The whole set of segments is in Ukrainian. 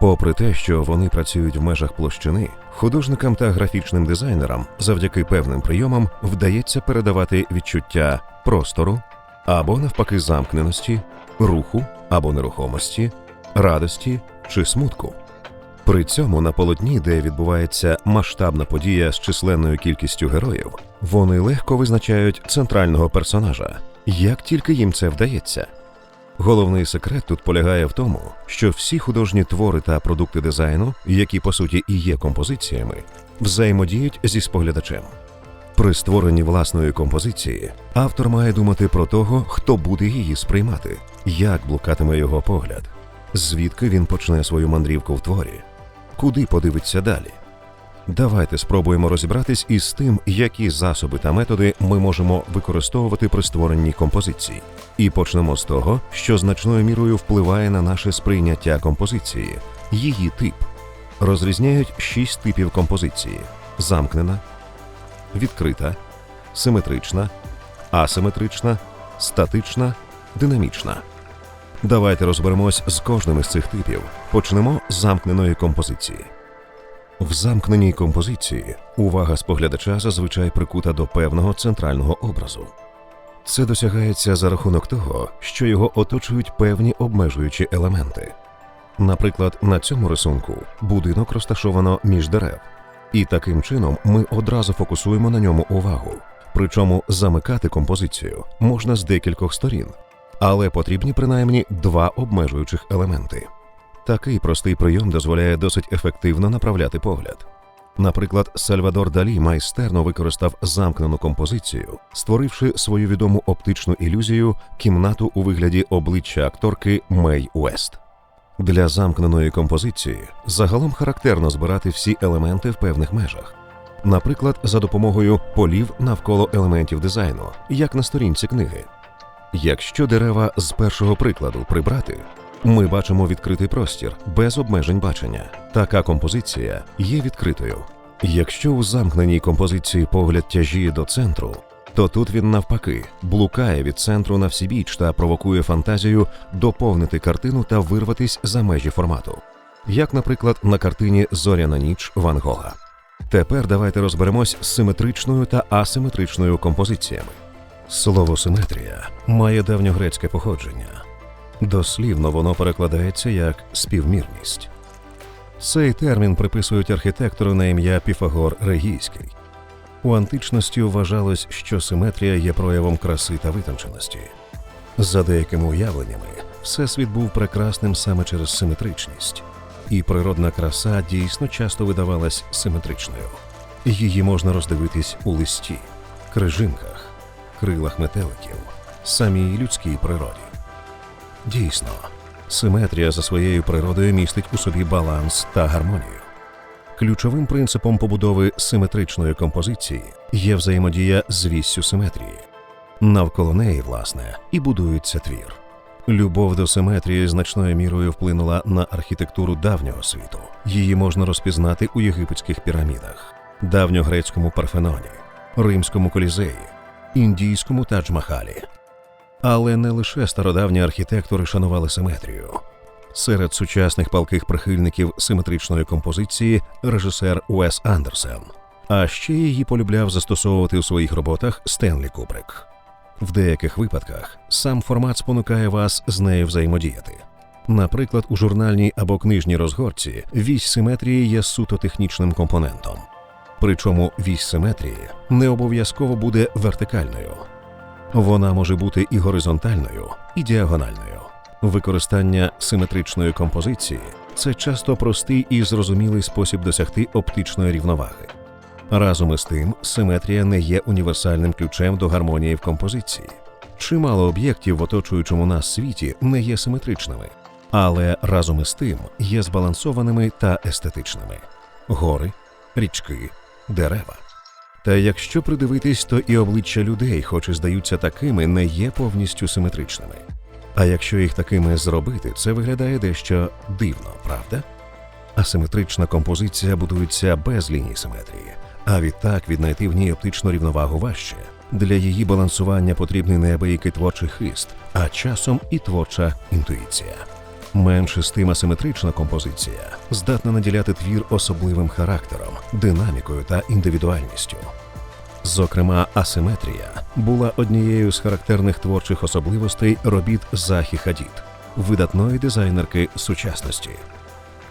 Попри те, що вони працюють в межах площини, художникам та графічним дизайнерам завдяки певним прийомам вдається передавати відчуття простору або навпаки замкненості, руху або нерухомості, радості чи смутку. При цьому на полотні, де відбувається масштабна подія з численною кількістю героїв, вони легко визначають центрального персонажа, як тільки їм це вдається. Головний секрет тут полягає в тому, що всі художні твори та продукти дизайну, які по суті і є композиціями, взаємодіють зі споглядачем. При створенні власної композиції автор має думати про того, хто буде її сприймати, як блукатиме його погляд, звідки він почне свою мандрівку в творі, куди подивиться далі. Давайте спробуємо розібратись із тим, які засоби та методи ми можемо використовувати при створенні композицій. І почнемо з того, що значною мірою впливає на наше сприйняття композиції, її тип. Розрізняють шість типів композиції: замкнена, відкрита, симетрична, асиметрична, статична, динамічна. Давайте розберемось з кожним із цих типів. Почнемо з замкненої композиції. В замкненій композиції увага споглядача зазвичай прикута до певного центрального образу. Це досягається за рахунок того, що його оточують певні обмежуючі елементи. Наприклад, на цьому рисунку будинок розташовано між дерев, і таким чином ми одразу фокусуємо на ньому увагу. Причому замикати композицію можна з декількох сторін, але потрібні принаймні два обмежуючих елементи. Такий простий прийом дозволяє досить ефективно направляти погляд. Наприклад, Сальвадор Далі майстерно використав замкнену композицію, створивши свою відому оптичну ілюзію кімнату у вигляді обличчя акторки Мей Уест. Для замкненої композиції загалом характерно збирати всі елементи в певних межах, наприклад, за допомогою полів навколо елементів дизайну, як на сторінці книги. Якщо дерева з першого прикладу прибрати, ми бачимо відкритий простір без обмежень бачення. Така композиція є відкритою. Якщо у замкненій композиції погляд тяжіє до центру, то тут він навпаки блукає від центру на всібіч та провокує фантазію доповнити картину та вирватись за межі формату, як, наприклад, на картині Зоряна ніч Ван Гога. Тепер давайте розберемось з симетричною та асиметричною композиціями. Слово симетрія має давньогрецьке походження. Дослівно воно перекладається як співмірність. Цей термін приписують архітектору на ім'я Піфагор Регійський. У античності вважалось, що симетрія є проявом краси та витонченості. За деякими уявленнями, всесвіт був прекрасним саме через симетричність, і природна краса дійсно часто видавалась симетричною. Її можна роздивитись у листі, крижинках, крилах метеликів, самій людській природі. Дійсно, симетрія за своєю природою містить у собі баланс та гармонію. Ключовим принципом побудови симетричної композиції є взаємодія з віссю симетрії. Навколо неї, власне, і будується твір. Любов до симетрії значною мірою вплинула на архітектуру давнього світу. Її можна розпізнати у єгипетських пірамідах, давньогрецькому Парфеноні, римському колізеї, індійському Тадж-Махалі. Але не лише стародавні архітектори шанували симетрію. Серед сучасних палких прихильників симетричної композиції режисер Уес Андерсен. А ще її полюбляв застосовувати у своїх роботах Стенлі Кубрик. В деяких випадках сам формат спонукає вас з нею взаємодіяти. Наприклад, у журнальній або книжній розгорці вісь симетрії є суто технічним компонентом. Причому вісь симетрії не обов'язково буде вертикальною. Вона може бути і горизонтальною, і діагональною. Використання симетричної композиції це часто простий і зрозумілий спосіб досягти оптичної рівноваги. Разом із тим, симетрія не є універсальним ключем до гармонії в композиції. Чимало об'єктів в оточуючому нас світі не є симетричними, але разом із тим є збалансованими та естетичними: гори, річки, дерева. Та якщо придивитись, то і обличчя людей, хоч і здаються такими, не є повністю симетричними. А якщо їх такими зробити, це виглядає дещо дивно, правда? Асиметрична композиція будується без ліній симетрії, а відтак віднайти в ній оптичну рівновагу важче. Для її балансування потрібний неабиякий творчий хист, а часом і творча інтуїція. Менш стима симетрична композиція здатна наділяти твір особливим характером, динамікою та індивідуальністю. Зокрема, асиметрія була однією з характерних творчих особливостей робіт Захі Хадід, видатної дизайнерки сучасності.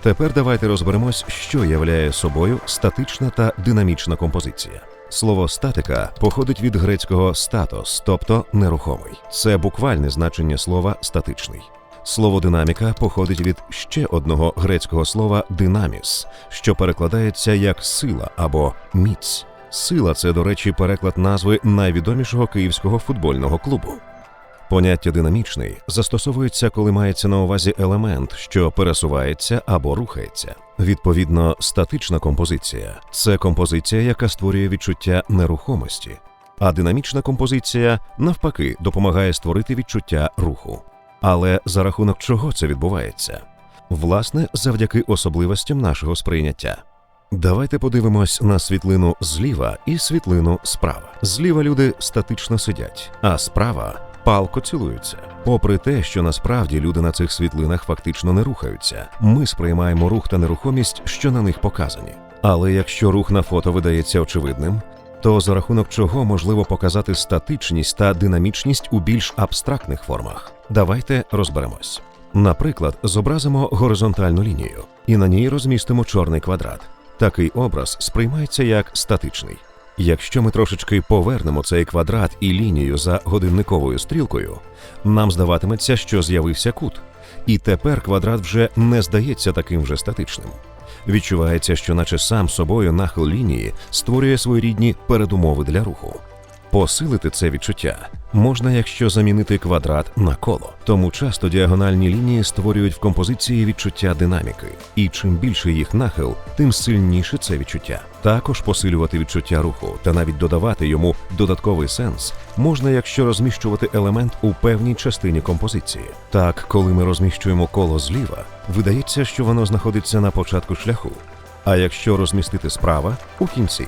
Тепер давайте розберемось, що являє собою статична та динамічна композиція. Слово статика походить від грецького статос, тобто нерухомий. Це буквальне значення слова статичний. Слово динаміка походить від ще одного грецького слова динаміс, що перекладається як сила або міць. Сила це, до речі, переклад назви найвідомішого київського футбольного клубу. Поняття динамічний застосовується, коли мається на увазі елемент, що пересувається або рухається. Відповідно, статична композиція це композиція, яка створює відчуття нерухомості, а динамічна композиція, навпаки, допомагає створити відчуття руху. Але за рахунок чого це відбувається? Власне, завдяки особливостям нашого сприйняття. Давайте подивимось на світлину зліва і світлину справа. Зліва люди статично сидять, а справа палко цілуються. Попри те, що насправді люди на цих світлинах фактично не рухаються, ми сприймаємо рух та нерухомість, що на них показані. Але якщо рух на фото видається очевидним, то за рахунок чого можливо показати статичність та динамічність у більш абстрактних формах. Давайте розберемось. Наприклад, зобразимо горизонтальну лінію і на ній розмістимо чорний квадрат. Такий образ сприймається як статичний. Якщо ми трошечки повернемо цей квадрат і лінію за годинниковою стрілкою, нам здаватиметься, що з'явився кут, і тепер квадрат вже не здається таким же статичним. Відчувається, що наче сам собою нахил лінії створює своєрідні передумови для руху. Посилити це відчуття можна, якщо замінити квадрат на коло. Тому часто діагональні лінії створюють в композиції відчуття динаміки, і чим більше їх нахил, тим сильніше це відчуття. Також посилювати відчуття руху та навіть додавати йому додатковий сенс можна, якщо розміщувати елемент у певній частині композиції. Так, коли ми розміщуємо коло зліва, видається, що воно знаходиться на початку шляху. А якщо розмістити справа у кінці.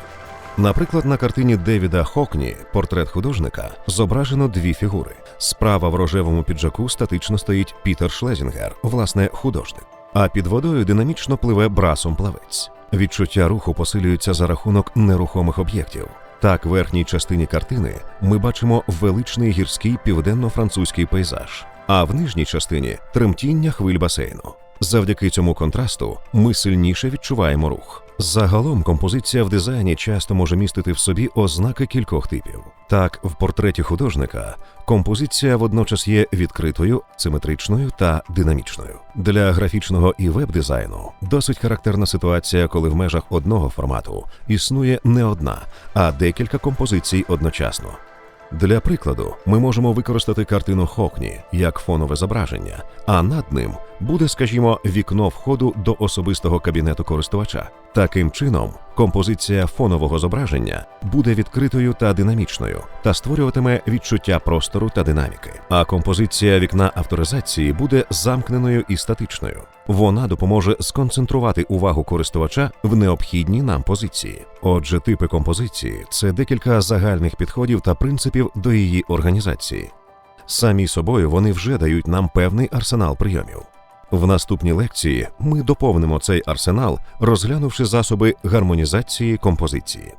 Наприклад, на картині Девіда Хокні портрет художника зображено дві фігури. Справа в рожевому піджаку статично стоїть Пітер Шлезінгер, власне, художник. А під водою динамічно пливе брасом плавець. Відчуття руху посилюється за рахунок нерухомих об'єктів. Так, в верхній частині картини ми бачимо величний гірський південно-французький пейзаж, а в нижній частині тремтіння хвиль басейну. Завдяки цьому контрасту ми сильніше відчуваємо рух. Загалом композиція в дизайні часто може містити в собі ознаки кількох типів. Так, в портреті художника композиція водночас є відкритою, симетричною та динамічною. Для графічного і веб-дизайну досить характерна ситуація, коли в межах одного формату існує не одна, а декілька композицій одночасно. Для прикладу, ми можемо використати картину Хокні як фонове зображення, а над ним буде, скажімо, вікно входу до особистого кабінету користувача. Таким чином, композиція фонового зображення буде відкритою та динамічною та створюватиме відчуття простору та динаміки. А композиція вікна авторизації буде замкненою і статичною. Вона допоможе сконцентрувати увагу користувача в необхідній нам позиції. Отже, типи композиції це декілька загальних підходів та принципів до її організації. Самі собою вони вже дають нам певний арсенал прийомів. В наступній лекції ми доповнимо цей арсенал, розглянувши засоби гармонізації композиції.